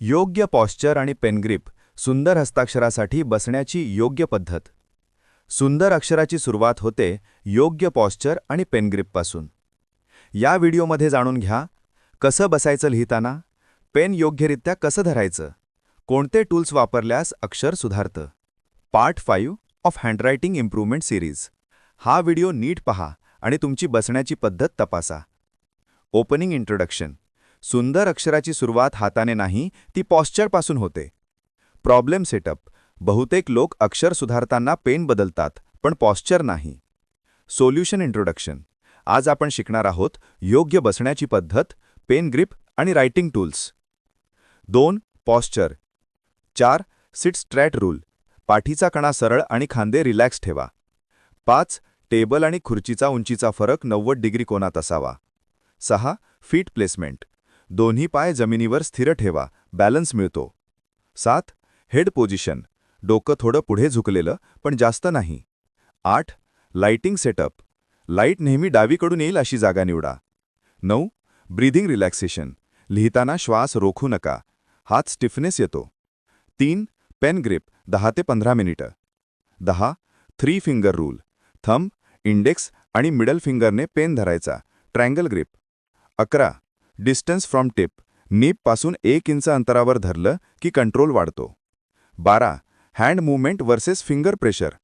योग्य पॉश्चर आणि पेनग्रिप सुंदर हस्ताक्षरासाठी बसण्याची योग्य पद्धत. सुंदर अक्षराची सुरुवात होते योग्य पॉश्चर आणि पेनग्रिपपासून या व्हिडिओमध्ये जाणून घ्या कसं बसायचं लिहिताना पेन योग्यरित्या कसं धरायचं कोणते टूल्स वापरल्यास अक्षर सुधारतं. Part five of handwriting improvement series. हा व्हिडिओ नीट पहा आणि तुमची बसण्याची पद्धत तपासा. Opening introduction. सुंदर अक्षराची सुरुवात हाताने नाही ती पॉश्चरपासून होते. प्रॉब्लेम सेटअप बहुतेक लोक अक्षर सुधारताना पेन बदलतात पण पॉश्चर नाही. सोल्युशन इंट्रोडक्शन आज आपण शिकणार आहोत योग्य बसण्याची पद्धत पेन ग्रिप आणि रायटिंग टूल्स दोन पॉश्चर चार सिट स्ट्रॅट रूल पाठीचा कणा सरळ आणि खांदे रिलॅक्स ठेवा. पाच टेबल आणि खुर्चीचा उंचीचा फरक नव्वद डिग्री कोनात असावा. सहा फीट प्लेसमेंट दोन्ही पाय जमिनीवर स्थिर ठेवा. बॅलन्स मिळतो. सात. Head position. डोकं थोडं पुढे झुकलेलं पण जास्त नाही. आठ. Lighting setup. लाइट नेहमी डावीकडून येईल अशी जागा निवडा. नऊ. Breathing relaxation. लिहिताना श्वास रोखू नका. हात स्टिफनेस येतो. तीन. Pen grip. दहा ते पंधरा मिनिटं. दहा. Three finger rule. Thumb index आणि मिडल फिंगरने पेन धरायचा. Triangle grip. अकरा. Distance from tip. नीपपासून एक इंच अंतरावर धरलं की कंट्रोल वाढतो. बारा. Hand movement versus finger pressure.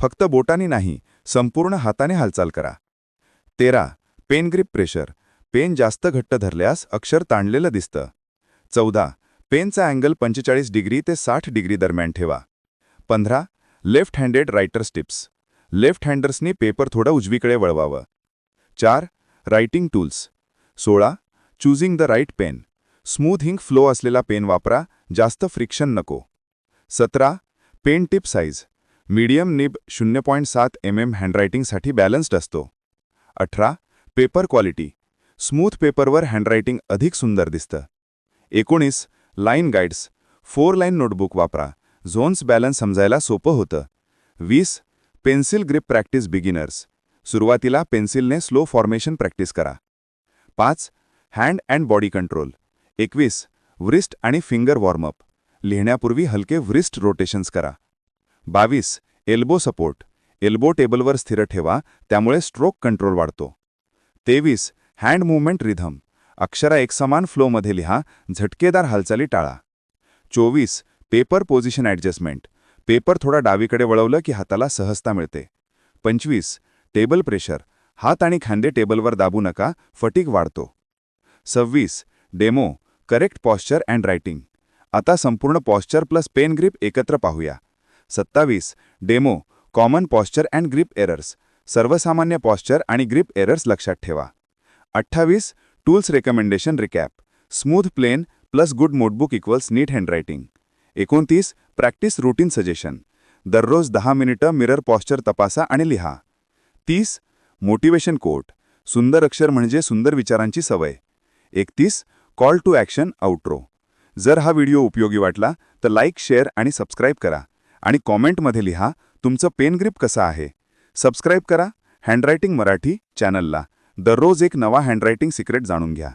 फक्त बोटाने नाही संपूर्ण हाताने हालचाल करा. तेरा. Pen grip pressure. पेन जास्त घट्ट धरल्यास अक्षर ताणलेलं दिसतं. चौदा. पेनचा अँगल पंचेचाळीस डिग्री ते साठ डिग्री दरम्यान ठेवा. पंधरा. Left handed writers tips. Left हँडर्सनी paper थोडं उजवीकडे वळवावं. चार. Writing tools. सोळा. Choosing the right pen smooth ink flow असलेला पेन वापरा जास्त फ्रिक्शन नको. सतरा pen tip size medium nib शून्य पॉईंट सात एम एम हँडरायटिंगसाठी बॅलन्स्ड असतो. अठरा पेपर क्वालिटी स्मूथ पेपरवर हँडरायटिंग अधिक सुंदर दिसतं. एकोणीस line guides four line notebook वापरा. झोन्स बॅलन्स समजायला सोपं होतं. वीस पेन्सिल ग्रिप प्रॅक्टिस बिगिनर्स सुरुवातीला पेन्सिलने स्लो फॉर्मेशन प्रॅक्टिस करा. पाच हँड अँड बॉडी कंट्रोल. एकवीस व्रिस्ट आणि फिंगर वॉर्मअप. लिहिण्यापूर्वी हलके व्रिस्ट रोटेशन्स करा. बावीस एल्बो सपोर्ट. एल्बो टेबलवर स्थिर ठेवा त्यामुळे स्ट्रोक कंट्रोल वाढतो. तेवीस हँड मूवमेंट रिधम. अक्षरा एकसमान फ्लोमध्ये लिहा झटकेदार हालचाली टाळा. चोवीस पेपर पोझिशन ॲडजस्टमेंट. पेपर थोडा डावीकडे वळवलं की हाताला सहजता मिळते. पंचवीस टेबल प्रेशर. हात आणि खांदे टेबलवर दाबू नका फटीक वाढतो. सव्वीस demo correct posture and writing. आता संपूर्ण पॉश्चर प्लस पेन ग्रिप एकत्र पाहूया. सत्तावीस demo common posture and grip errors. सर्वसामान्य पॉश्चर आणि ग्रिप एरर्स लक्षात ठेवा. अठ्ठावीस tools recommendation recap. Smooth plain plus good notebook equals neat handwriting. एकोणतीस प्रॅक्टिस रुटीन सजेशन. दररोज दहा मिनिटं मिरर पॉश्चर तपासा आणि लिहा. तीस मोटिवेशन कोट. सुंदर अक्षर म्हणजे सुंदर विचारांची सवय. एकतीस कॉल टू ॲक्शन आउट्रो जर हा व्हिडिओ उपयोगी वाटला तर लाईक शेअर आणि सबस्क्राईब करा. आणि कॉमेंटमध्ये लिहा तुमचं पेनग्रिप कसा आहे. सबस्क्राईब करा हँडरायटिंग मराठी चॅनलला दररोज एक नवा हँडरायटिंग सिक्रेट जाणून घ्या.